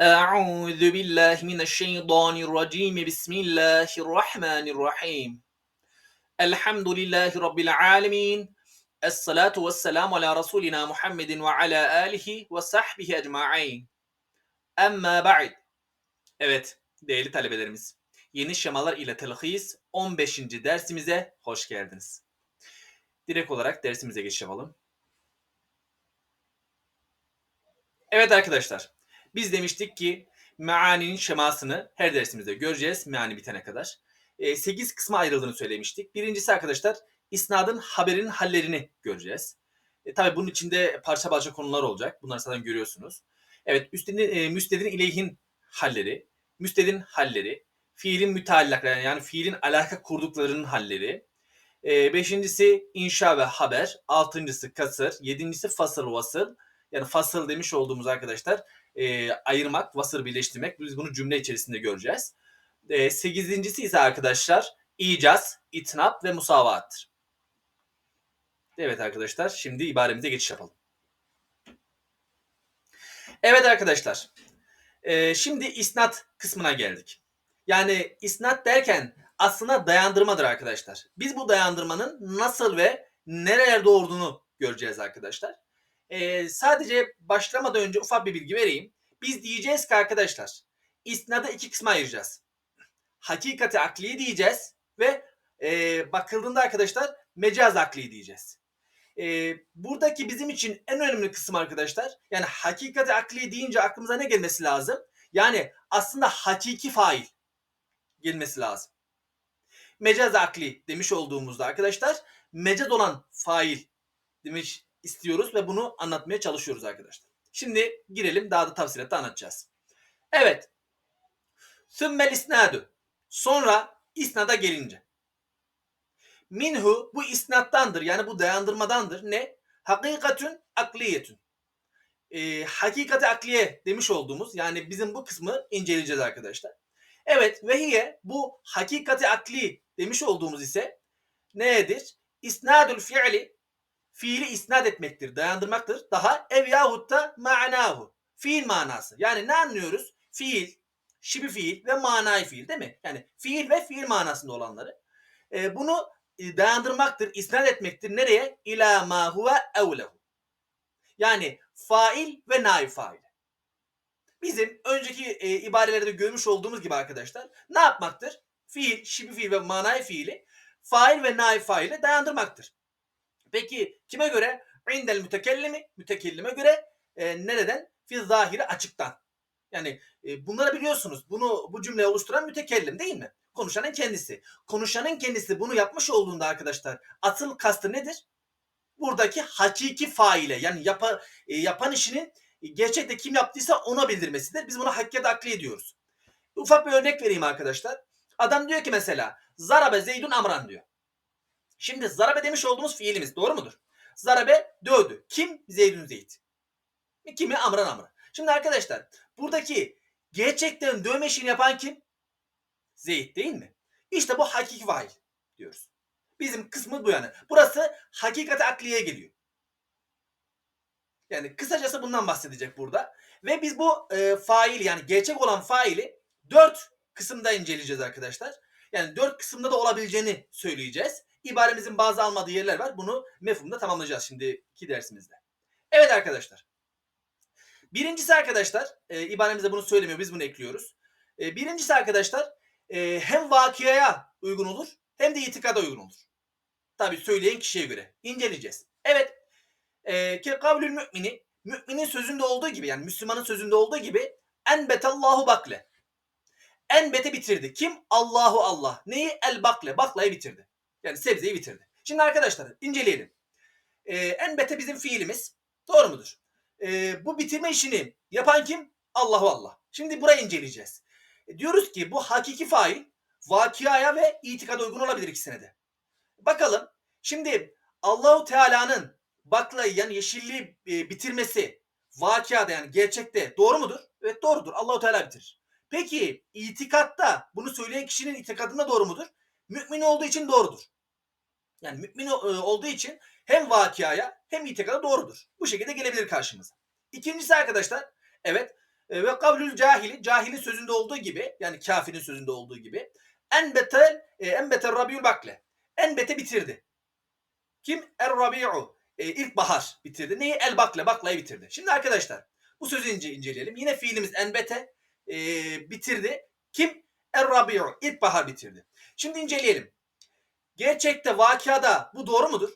أعوذ بالله من الشيطان الرجيم بسم الله الرحمن الرحيم الحمد لله رب العالمين الصلاة والسلام على رسولنا محمد وعلى آله وصحبه أجمعين أما بعد Evet değerli talebelerimiz yeni şemalar ile telhis 15. dersimize hoş geldiniz. Direkt olarak dersimize geçiş yapalım. Evet arkadaşlar biz demiştik ki meaninin şemasını her dersimizde göreceğiz meani bitene kadar. 8 kısma ayrıldığını söylemiştik. Birincisi arkadaşlar isnadın haberin hallerini göreceğiz. E, tabii bunun içinde parça parça konular olacak. Bunları zaten görüyorsunuz. Evet üstedin, e, müstedin ileyhin halleri, müstedin halleri, fiilin müteallakları yani fiilin alaka kurduklarının halleri. E, beşincisi inşa ve haber. Altıncısı kasır. Yedincisi fasıl vasıl. Yani fasıl demiş olduğumuz arkadaşlar e, ayırmak, vasır birleştirmek. Biz bunu cümle içerisinde göreceğiz. E, sekizincisi ise arkadaşlar icaz, itnap ve musavattır. Evet arkadaşlar şimdi ibaremize geçiş yapalım. Evet arkadaşlar. e, şimdi isnat kısmına geldik. Yani isnat derken aslında dayandırmadır arkadaşlar. Biz bu dayandırmanın nasıl ve nerelerde olduğunu göreceğiz arkadaşlar. Ee, sadece başlamadan önce ufak bir bilgi vereyim. Biz diyeceğiz ki arkadaşlar isnadı iki kısma ayıracağız. Hakikati akli diyeceğiz ve e, bakıldığında arkadaşlar mecaz akli diyeceğiz. E, buradaki bizim için en önemli kısım arkadaşlar yani hakikati akli deyince aklımıza ne gelmesi lazım? Yani aslında hakiki fail gelmesi lazım. Mecaz akli demiş olduğumuzda arkadaşlar mecaz olan fail demiş istiyoruz ve bunu anlatmaya çalışıyoruz arkadaşlar. Şimdi girelim daha da tafsilatla anlatacağız. Evet. Sümmel isnadu. Sonra isnada gelince. Minhu bu isnattandır yani bu dayandırmadandır. Ne? Hakikatün akliyetün. Ee, hakikati akliye demiş olduğumuz yani bizim bu kısmı inceleyeceğiz arkadaşlar. Evet vehiye bu hakikati akli demiş olduğumuz ise nedir? İsnadül fiili fiili isnat etmektir, dayandırmaktır. Daha ev yahut da ma'nahu. Fiil manası. Yani ne anlıyoruz? Fiil, şibi fiil ve manayı fiil değil mi? Yani fiil ve fiil manasında olanları. E, bunu dayandırmaktır, isnat etmektir. Nereye? İlâ mâ huve evlehu. Yani fail ve naib fail. Bizim önceki e, ibarelerde görmüş olduğumuz gibi arkadaşlar ne yapmaktır? Fiil, şibi fiil ve manayı fiili fail ve naib faile dayandırmaktır. Peki kime göre? İndel mütekellimi, mütekellime göre e, nereden? Fi zahiri açıktan. Yani e, bunları biliyorsunuz. Bunu bu cümleyi oluşturan mütekellim değil mi? Konuşanın kendisi. Konuşanın kendisi bunu yapmış olduğunda arkadaşlar asıl kastı nedir? Buradaki hakiki faile yani yapa, e, yapan işinin gerçekte kim yaptıysa ona bildirmesidir. Biz buna hakikati akli ediyoruz. Ufak bir örnek vereyim arkadaşlar. Adam diyor ki mesela Zarabe Zeydun Amran diyor. Şimdi zarabe demiş olduğumuz fiilimiz doğru mudur? Zarabe dövdü. Kim? Zeydun Zeyd. Kimi? Amran Amran. Şimdi arkadaşlar buradaki gerçekten dövme işini yapan kim? Zeyd değil mi? İşte bu hakiki fail diyoruz. Bizim kısmı bu yani. Burası hakikati akliye geliyor. Yani kısacası bundan bahsedecek burada. Ve biz bu e, fail yani gerçek olan faili dört kısımda inceleyeceğiz arkadaşlar. Yani dört kısımda da olabileceğini söyleyeceğiz. İbaremizin bazı almadığı yerler var. Bunu mefhumda tamamlayacağız şimdiki dersimizde. Evet arkadaşlar. Birincisi arkadaşlar, e, ibaremizde bunu söylemiyor, biz bunu ekliyoruz. E, birincisi arkadaşlar, e, hem vakiyaya uygun olur, hem de itikada uygun olur. Tabi söyleyen kişiye göre. İnceleyeceğiz. Evet, e, ki kavlül mümini, müminin sözünde olduğu gibi, yani Müslümanın sözünde olduğu gibi, en betallahu bakle. En bete bitirdi. Kim? Allahu Allah. Neyi? El bakle. Baklayı bitirdi. Yani sebzeyi bitirdi. Şimdi arkadaşlar inceleyelim. Ee, enbete bizim fiilimiz. Doğru mudur? Ee, bu bitirme işini yapan kim? Allahu Allah. Şimdi burayı inceleyeceğiz. E, diyoruz ki bu hakiki fail vakiaya ve itikada uygun olabilir ikisine de. Bakalım. Şimdi Allahu Teala'nın baklayı yani yeşilliği e, bitirmesi vakiada yani gerçekte doğru mudur? Evet doğrudur. Allahu Teala bitirir. Peki itikatta bunu söyleyen kişinin itikadında doğru mudur? Mümin olduğu için doğrudur. Yani mümin e, olduğu için hem vakiaya hem itikada doğrudur. Bu şekilde gelebilir karşımıza. İkincisi arkadaşlar evet E, ve kavlül cahili, cahilin sözünde olduğu gibi, yani kafirin sözünde olduğu gibi. Enbetel, enbetel rabiul bakle. Enbete bitirdi. Kim? Er rabi'u. E, ilkbahar bitirdi. Neyi? El bakle, baklayı bitirdi. Şimdi arkadaşlar bu sözü ince, inceleyelim. Yine fiilimiz enbete e, bitirdi. Kim? Er rabi'u. İlkbahar bitirdi. Şimdi inceleyelim. Gerçekte vakıada bu doğru mudur?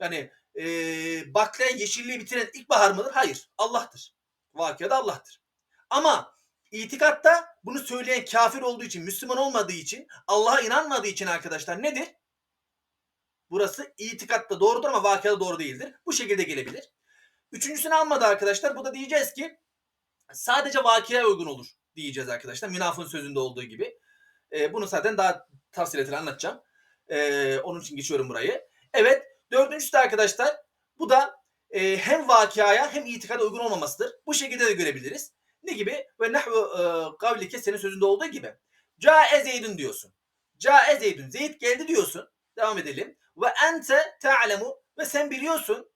Yani e, bakle yeşilliği bitiren ilkbahar mıdır? Hayır. Allah'tır. Vakıada Allah'tır. Ama itikatta bunu söyleyen kafir olduğu için, Müslüman olmadığı için, Allah'a inanmadığı için arkadaşlar nedir? Burası itikatta doğrudur ama vakıada doğru değildir. Bu şekilde gelebilir. Üçüncüsünü almadı arkadaşlar. Bu da diyeceğiz ki sadece vakıya uygun olur diyeceğiz arkadaşlar. Münafın sözünde olduğu gibi. Ee, bunu zaten daha tafsilatıyla anlatacağım. Ee, onun için geçiyorum burayı. Evet. Dördüncüsü de arkadaşlar bu da e, hem vakıaya hem itikada uygun olmamasıdır. Bu şekilde de görebiliriz. Ne gibi? Ve nahvu e, kavlike senin sözünde olduğu gibi. Cae Zeydun diyorsun. Cae Zeydun. Zeyd geldi diyorsun. Devam edelim. Ve ente ta'lemu ve sen biliyorsun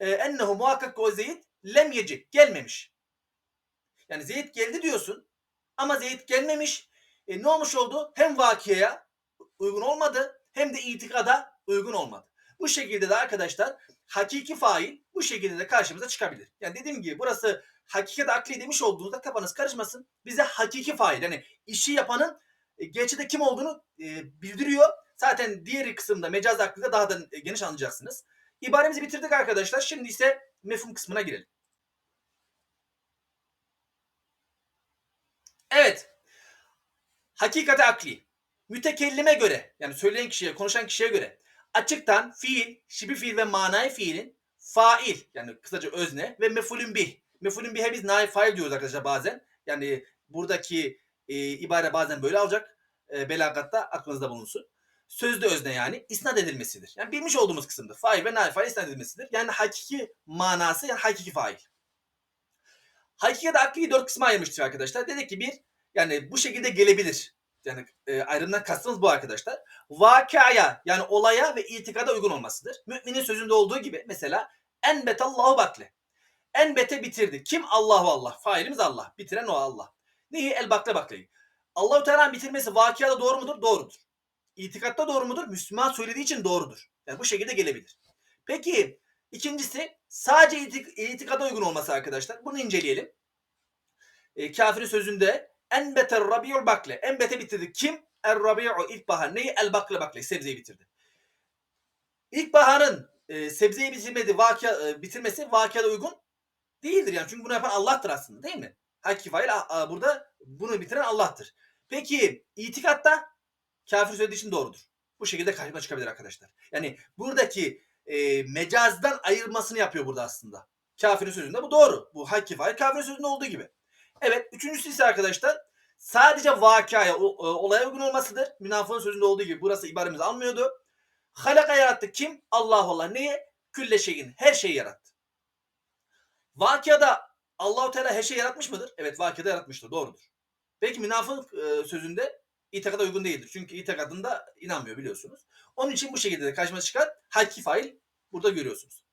e, ennehu muhakkak o Zeyd lem yeci gelmemiş. Yani Zeyd geldi diyorsun ama Zeyd gelmemiş. E, ne olmuş oldu? Hem vakıya uygun olmadı hem de itikada uygun olmadı. Bu şekilde de arkadaşlar hakiki fail bu şekilde de karşımıza çıkabilir. Yani dediğim gibi burası hakikat akli demiş olduğunuzda kafanız karışmasın. Bize hakiki fail yani işi yapanın e, gerçekte kim olduğunu e, bildiriyor. Zaten diğer kısımda mecaz aklında daha da e, geniş anlayacaksınız. İbaremizi bitirdik arkadaşlar. Şimdi ise mefhum kısmına girelim. Evet. Hakikate akli. Mütekellime göre yani söyleyen kişiye, konuşan kişiye göre açıktan fiil, şibi fiil ve manayı fiilin fail yani kısaca özne ve mefulün bih. Mefulün bih'e biz nail fail diyoruz arkadaşlar bazen. Yani buradaki e, ibare bazen böyle alacak. E, belagatta aklınızda bulunsun. Sözde özne yani isnat edilmesidir. Yani bilmiş olduğumuz kısımdır. Fail ve nail fail isnat edilmesidir. Yani hakiki manası yani hakiki fail. Hakikat akliyi dört kısma ayırmıştık arkadaşlar. Dedik ki bir yani bu şekilde gelebilir. Yani e, ayrımdan kastımız bu arkadaşlar. Vakaya yani olaya ve itikada uygun olmasıdır. Müminin sözünde olduğu gibi mesela enbetallahu bakle. Enbete bitirdi. Kim? Allahu Allah. Failimiz Allah. Bitiren o Allah. Neyi? El bakle bakleyi. Allahu Teala'nın bitirmesi vakiyada doğru mudur? Doğrudur. İtikatta doğru mudur? Müslüman söylediği için doğrudur. Yani bu şekilde gelebilir. Peki ikincisi sadece itik, itikada uygun olması arkadaşlar. Bunu inceleyelim. E, kafirin sözünde enbeter rabiul bakle. Enbete bitirdi. Kim? Er rabi'u ilkbahar. Neyi? El bakle bakle. Sebzeyi bitirdi. İlkbaharın e, sebzeyi bitirmedi, vakia, e, bitirmesi vakiyada uygun değildir yani. Çünkü bunu yapan Allah'tır aslında değil mi? Hakiki fail burada bunu bitiren Allah'tır. Peki itikatta kafir söylediği için doğrudur. Bu şekilde karşıma çıkabilir arkadaşlar. Yani buradaki e, mecazdan ayırmasını yapıyor burada aslında. Kafirin sözünde bu doğru. Bu hakiki fail kafirin sözünde olduğu gibi. Evet. Üçüncüsü ise arkadaşlar sadece vakaya, olaya uygun olmasıdır. Münafığın sözünde olduğu gibi burası ibaremizi almıyordu. Halaka yarattı kim? Allah Allah. Neye? Külle şeyin. Her şeyi yarattı. Vakıada Allahu Teala her şeyi yaratmış mıdır? Evet vakıada yaratmıştır. Doğrudur. Peki münafık e, sözünde itikada uygun değildir. Çünkü itikadında inanmıyor biliyorsunuz. Onun için bu şekilde de karşıma çıkan hakiki fail burada görüyorsunuz.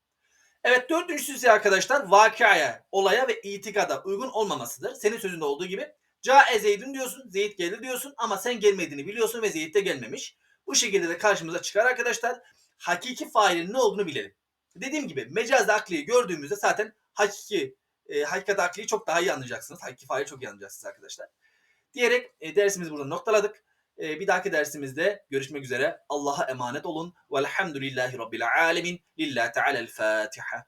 Evet dördüncüsü ise arkadaşlar vakaya, olaya ve itikada uygun olmamasıdır. Senin sözünde olduğu gibi. Cae Zeyd'in diyorsun, Zeyd geldi diyorsun ama sen gelmediğini biliyorsun ve Zeyd de gelmemiş. Bu şekilde de karşımıza çıkar arkadaşlar. Hakiki failin ne olduğunu bilelim. Dediğim gibi mecaz akliyi gördüğümüzde zaten hakiki e, hakikat akliyi çok daha iyi anlayacaksınız. Hakiki faili çok iyi anlayacaksınız arkadaşlar. Diyerek e, dersimizi burada noktaladık. E, bir dahaki dersimizde görüşmek üzere. Allah'a emanet olun. Velhamdülillahi Rabbil alemin. Lillahi Teala'l Fatiha.